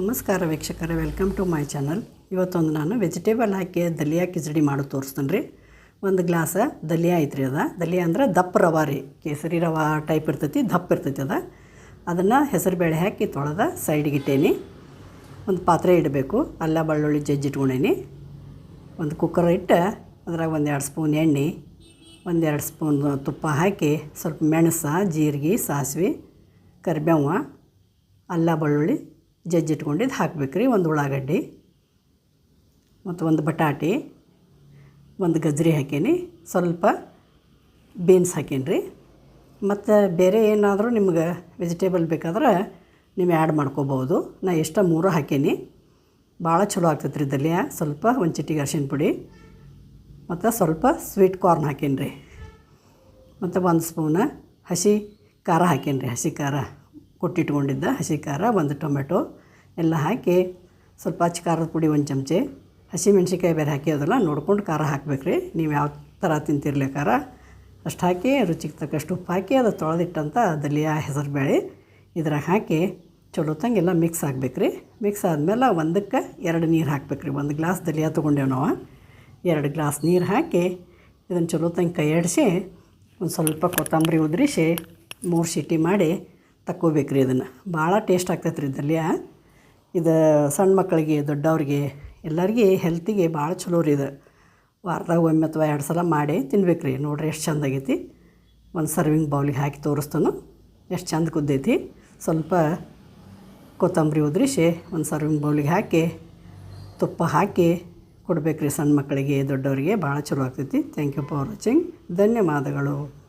ನಮಸ್ಕಾರ ವೀಕ್ಷಕರೇ welcome to my channel ಇವತ್ತೊಂದು ನಾನು ವೆಜಿಟೇಬಲ್ ಹಾಕಿ, ದಲಿಯಾ ಕಿಚಡಿ ಮಾಡಿ ತೋರಿಸ್ತೇನೆ ರೀ. ಒಂದು ಗ್ಲಾಸ ದಲಿಯಾ ಐತ್ರಿ ಅದ. ದಲಿಯಾ ಅಂದ್ರೆ ದಪ್ಪ ರವೆ ರೀ. ಕೇಸರಿ ರವಾ ಟೈಪ್ ಇರ್ತೈತಿ, ದಪ್ಪ ಇರ್ತೈತಿ ಅದ. ಅದನ್ನು ಹೆಸರುಬೇಳೆ ಹಾಕಿ ತೊಳೆದ ಸೈಡ್ಗೆ ಇಟ್ಟೇನಿ. ಒಂದು ಪಾತ್ರೆ ಇಡಬೇಕು, ಅಲ್ಲ ಬೆಳ್ಳುಳ್ಳಿ ಜಜ್ಜಿ ಇಟ್ಕೊಂಡೇನಿ. ಒಂದು ಕುಕ್ಕರ್ ಇಟ್ಟು, ಅದ್ರಾಗ ಒಂದು ಎರಡು ಸ್ಪೂನ್ ಎಣ್ಣೆ ಒಂದೆರಡು ಸ್ಪೂನ್ ತುಪ್ಪ ಹಾಕಿ, ಸ್ವಲ್ಪ ಮೆಣಸು, ಜೀರಿಗೆ, ಸಾಸಿವೆ, ಕರಿಬೇವು, ಅಲ್ಲ ಬೆಳ್ಳುಳ್ಳಿ ಜಜ್ಜಿಟ್ಕೊಂಡಿದ್ದು ಹಾಕ್ಬೇಕು ರೀ ಒಂದು ಉಳ್ಳಾಗಡ್ಡಿ ಮತ್ತು ಒಂದು ಬಟಾಟಿ, ಒಂದು ಗಜ್ರಿ ಹಾಕೀನಿ. ಸ್ವಲ್ಪ ಬೀನ್ಸ್ ಹಾಕೀನಿ ರೀ ಮತ್ತು ಬೇರೆ ಏನಾದರೂ ನಿಮ್ಗೆ ವೆಜಿಟೇಬಲ್ ಬೇಕಾದ್ರೆ ನೀವು ಆ್ಯಡ್ ಮಾಡ್ಕೋಬೋದು. ನಾ ಎಷ್ಟ ಮೂರು ಹಾಕೀನಿ. ಭಾಳ ಚಲೋ ಆಗ್ತೈತೆ ರೀ ದಲಿಯ. ಸ್ವಲ್ಪ ಒಂದು ಚಿಟಿಗೆ ಅರ್ಶಿನ ಪುಡಿ ಮತ್ತು ಸ್ವಲ್ಪ ಸ್ವೀಟ್ ಕಾರ್ನ್ ಹಾಕೀನಿ ರೀ ಮತ್ತು ಒಂದು ಸ್ಪೂನ ಹಸಿ ಖಾರ ಹಾಕೀನಿ ರೀ ಹಸಿ ಖಾರ. ಕೊಟ್ಟಿಟ್ಕೊಂಡಿದ್ದ ಹಸಿ ಖಾರ, ಒಂದು ಟೊಮೆಟೊ ಎಲ್ಲ ಹಾಕಿ ಸ್ವಲ್ಪ ಹಚ್ಚಿ ಖಾರದ ಪುಡಿ ಒಂದು ಚಮಚೆ, ಹಸಿ ಬೇರೆ ಬೇರೆ ಅದೆಲ್ಲ ನೋಡ್ಕೊಂಡು ಖಾರ ಹಾಕ್ಬೇಕು ರೀ ನೀವು ಯಾವ ಥರ ತಿಂತಿರಲಿ ಖಾರ? ಅಷ್ಟು ಹಾಕಿ ರುಚಿಗೆ ತಕ್ಕಷ್ಟು ಉಪ್ಪು ಹಾಕಿ ಅದು ತೊಳೆದಿಟ್ಟಂಥ ದಲಿಯಾ ಹೆಸರುಬೇಳೆ ಇದ್ರಾಗ ಹಾಕಿ ಚಲೋ ತಂಗೆಲ್ಲ ಮಿಕ್ಸ್ ಆಗ್ಬೇಕು ರೀ ಮಿಕ್ಸ್ ಆದಮೇಲೆ ಒಂದಕ್ಕೆ ಎರಡು ನೀರು ಹಾಕ್ಬೇಕು ರೀ ಒಂದು ಗ್ಲಾಸ್ ದಲಿಯಾ ತೊಗೊಂಡೇವು ನಾವು. ಎರಡು ಗ್ಲಾಸ್ ನೀರು ಹಾಕಿ ಇದನ್ನು ಚಲೋ ಕೈ ಆಡಿಸಿ ಒಂದು ಸ್ವಲ್ಪ ಕೊತ್ತಂಬರಿ ಉದುರಿಸಿ ಮೂರು ಸಿಟಿ ಮಾಡಿ ತಕ್ಕೋಬೇಕು ರೀ ಇದನ್ನು ಭಾಳ ಟೇಸ್ಟ್ ಆಗ್ತೈತೆ ರೀ ಇದರಲ್ಲಿ ಇದು ಸಣ್ಣ ಮಕ್ಕಳಿಗೆ, ದೊಡ್ಡವ್ರಿಗೆ, ಎಲ್ಲರಿಗೆ ಹೆಲ್ತಿಗೆ ಭಾಳ ಚಲೋ ರೀ ಇದು. ವಾರದಾಗ ಒಮ್ಮೆ ಅಥವಾ ಎರಡು ಸಲ ಮಾಡಿ ತಿನ್ಬೇಕು ರೀ ನೋಡಿರಿ ಎಷ್ಟು ಚಂದ ಆಗೈತಿ. ಒಂದು ಸರ್ವಿಂಗ್ ಬೌಲಿಗೆ ಹಾಕಿ ತೋರಿಸ್ತಾನು. ಎಷ್ಟು ಚಂದ ಕುದ್ದೈತಿ. ಸ್ವಲ್ಪ ಕೊತ್ತಂಬರಿ ಉದ್ರಿಸಿ ಒಂದು ಸರ್ವಿಂಗ್ ಬೌಲಿಗೆ ಹಾಕಿ, ತುಪ್ಪ ಹಾಕಿ ಕೊಡ್ಬೇಕು ರೀ ಸಣ್ಣ ಮಕ್ಕಳಿಗೆ, ದೊಡ್ಡವರಿಗೆ. ಭಾಳ ಚಲೋ ಆಗ್ತೈತಿ. ಥ್ಯಾಂಕ್ ಯು ಫಾರ್ ವಾಚಿಂಗ್ ಧನ್ಯವಾದಗಳು.